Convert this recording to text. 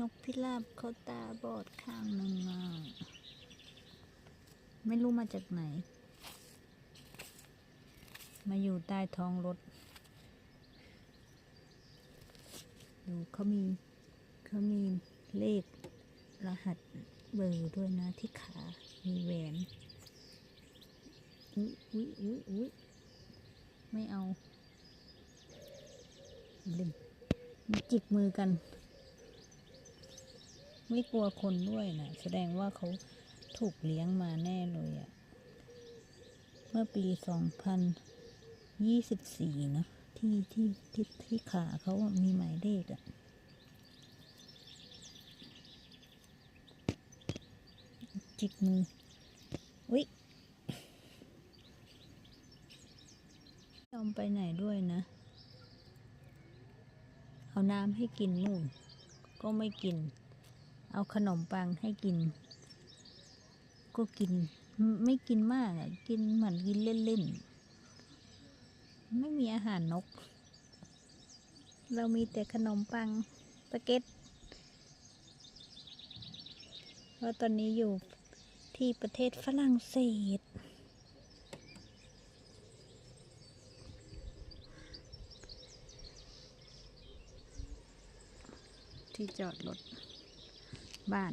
นกพิราบเขาตาบอดข้างหนึ่งอะไม่รู้มาจากไหน มาอยู่ใต้ท้องรถ ดูเขามีเขามีเลขรหัสเบอร์ด้วยนะที่ขา มีแหวน อุ๊ยอุ๊ยอุ๊ยอุ๊ยไม่เอาล่นมันจิกมือกัน ไม่กลัวคนด้วยนะแสดงว่าเขาถูกเลี้ยงมาแน่เลยอะเมื่อปีสองพันยี่สิบสี่นะ ที่ที่ที่ที่ขาเขามีหมายเลขอะจิกมืออุ๊ยยอมไปไหนด้วยนะ เอาน้ำให้กินนู่น ก็ไม่กิน เอาขนมปังให้กิน ก็กินไม่กินมากอะกินเหมือนกินเล่นๆ ไม่มีอาหารนก เรามีแต่ขนมปังสเก็ตเพราะตอนนี้อยู่ที่ประเทศฝรั่งเศสที่จอดรถ บ้าน